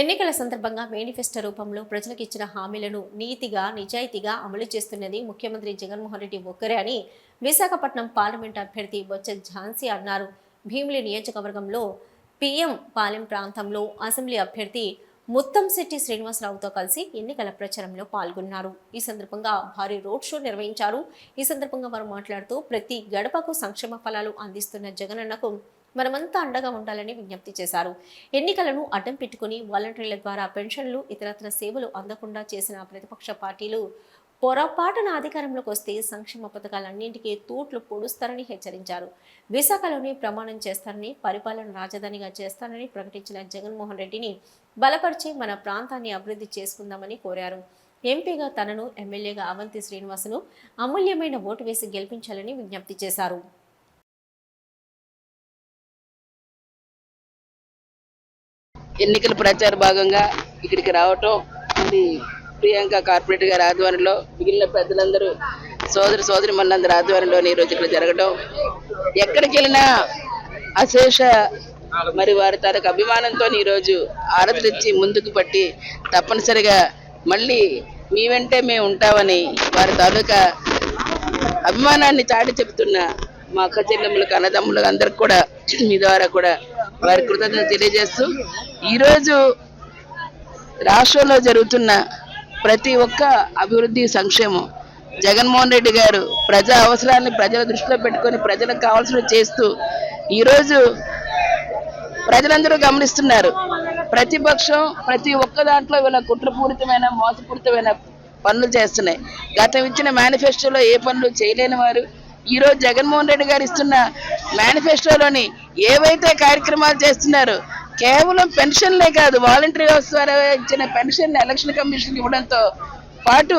ఎన్నికల సందర్భంగా మేనిఫెస్టో రూపంలో ప్రజలకు ఇచ్చిన హామీలను నీతిగా నిజాయితీగా అమలు చేస్తున్నది ముఖ్యమంత్రి జగన్మోహన్ రెడ్డి ఒక్కరే అని విశాఖపట్నం పార్లమెంట్ అభ్యర్థి బొత్స ఝాన్సీ అన్నారు. భీమిలి నియోజకవర్గంలో పిఎం పాలెం ప్రాంతంలో అసెంబ్లీ అభ్యర్థి ముత్తంశెట్టి శ్రీనివాసరావుతో కలిసి ఎన్నికల ప్రచారంలో పాల్గొన్నారు. ఈ సందర్భంగా భారీ రోడ్ షో నిర్వహించారు. ఈ సందర్భంగా వారు మాట్లాడుతూ ప్రతి గడపకు సంక్షేమ ఫలాలు అందిస్తున్న జగనన్నకు మనమంతా అండగా ఉండాలని విజ్ఞప్తి చేశారు. ఎన్నికలను అడ్డం పెట్టుకుని వాలంటీర్ల ద్వారా పెన్షన్లు ఇతరత్ర సేవలు అందకుండా చేసిన ప్రతిపక్ష పార్టీలు పొరపాటున అధికారంలోకి వస్తే సంక్షేమ పథకాలన్నింటికీ తూట్లు పొడుస్తారని హెచ్చరించారు. విశాఖలోని ప్రమాణం చేస్తారని పరిపాలన రాజధానిగా చేస్తారని ప్రకటించిన జగన్మోహన్ రెడ్డిని బలపరిచి మన ప్రాంతాన్ని అభివృద్ధి చేసుకుందామని కోరారు. ఎంపీగా తనను ఎమ్మెల్యేగా అవంతి శ్రీనివాసును అమూల్యమైన ఓటు వేసి గెలిపించాలని విజ్ఞప్తి చేశారు. ఎన్నికల ప్రచార భాగంగా ఇక్కడికి రావటం ఇది ప్రియాంక కార్పొరేట్ గారి ఆధ్వర్యంలో మిగిలిన పెద్దలందరూ సోదరి సోదరి మనందరి ఆధ్వర్యంలో ఈరోజు రోజు ఇక్కడ జరగడం ఎక్కడికి వెళ్ళినా అశేష మరి వారి తనకు అభిమానంతో ఈరోజు ఆరతిచ్చి ముందుకు పట్టి తప్పనిసరిగా మళ్ళీ మీ వెంటే మేము ఉంటామని వారి తాలూకా అభిమానాన్ని చాటి చెప్తున్న మా అక్క చెల్లెములకు అన్నదమ్ములకు అందరికి కూడా మీ ద్వారా కూడా వారి కృతజ్ఞత తెలియజేస్తూ ఈరోజు రాష్ట్రంలో జరుగుతున్న ప్రతి ఒక్క అభివృద్ధి సంక్షేమం జగన్మోహన్ రెడ్డి గారు ప్రజా అవసరాన్ని ప్రజల దృష్టిలో పెట్టుకొని ప్రజలకు కావాల్సిన చేస్తూ ఈరోజు ప్రజలందరూ గమనిస్తున్నారు. ప్రతిపక్షం ప్రతి ఒక్క దాంట్లో వీళ్ళ కుట్రపూరితమైన మోసపూరితమైన పనులు చేస్తున్నాయి. గతం ఇచ్చిన మేనిఫెస్టోలో ఏ పనులు చేయలేని వారు. ఈ రోజు జగన్మోహన్ రెడ్డి గారు ఇస్తున్న మేనిఫెస్టోలోని ఏవైతే కార్యక్రమాలు చేస్తున్నారు కేవలం పెన్షన్లే కాదు వాలంటరీ వ్యవస్థ ద్వారా ఇచ్చిన పెన్షన్ ఎలక్షన్ కమిషన్ ఇవ్వడంతో పాటు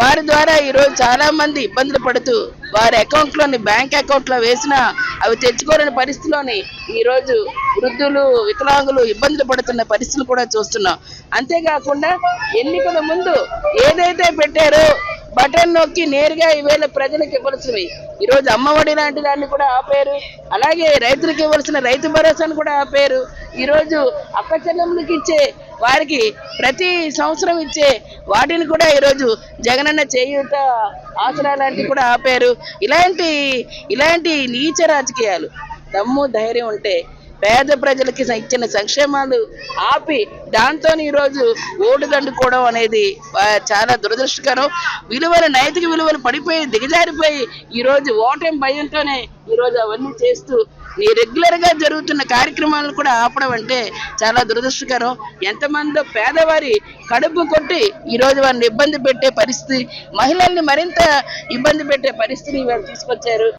వారి ద్వారా ఈరోజు చాలా మంది ఇబ్బందులు పడుతూ వారి అకౌంట్లోని బ్యాంక్ అకౌంట్లో వేసినా అవి తెచ్చుకోలేని పరిస్థితిలోని ఈరోజు వృద్ధులు వికలాంగులు ఇబ్బందులు పడుతున్న పరిస్థితులు కూడా చూస్తున్నాం. అంతేకాకుండా ఎన్నికల ముందు ఏదైతే పెట్టారో బటన్ నొక్కి నేరుగా ఈవేళ ప్రజలకు ఇవ్వాల్సినవి. ఈరోజు అమ్మఒడి లాంటి దాన్ని కూడా ఆపారు. అలాగే రైతులకు ఇవ్వాల్సిన రైతు భరోసాను కూడా ఆపారు. ఈరోజు అక్క చెల్లెములకు ఇచ్చే వారికి ప్రతి సంవత్సరం ఇచ్చే వాటిని కూడా ఈరోజు జగనన్న చేయూత ఆసరా లాంటివి కూడా ఆపారు. ఇలాంటి ఇలాంటి నీచ రాజకీయాలు. దమ్ము ధైర్యం ఉంటే పేద ప్రజలకి ఇచ్చిన సంక్షేమాలు ఆపి దాంతో ఈరోజు ఓటు దండుకోవడం అనేది చాలా దురదృష్టకరం. విలువలు నైతిక విలువలు పడిపోయి దిగజారిపోయి ఈరోజు ఓటమి భయంతోనే ఈరోజు అవన్నీ చేస్తూ ఈ రెగ్యులర్గా జరుగుతున్న కార్యక్రమాలను కూడా ఆపడం అంటే చాలా దురదృష్టకరం. ఎంతమందో పేదవారి కడుపు కొట్టి ఈ రోజు వారిని ఇబ్బంది పెట్టే పరిస్థితి మహిళల్ని మరింత ఇబ్బంది పెట్టే పరిస్థితిని వారు తీసుకొచ్చారు.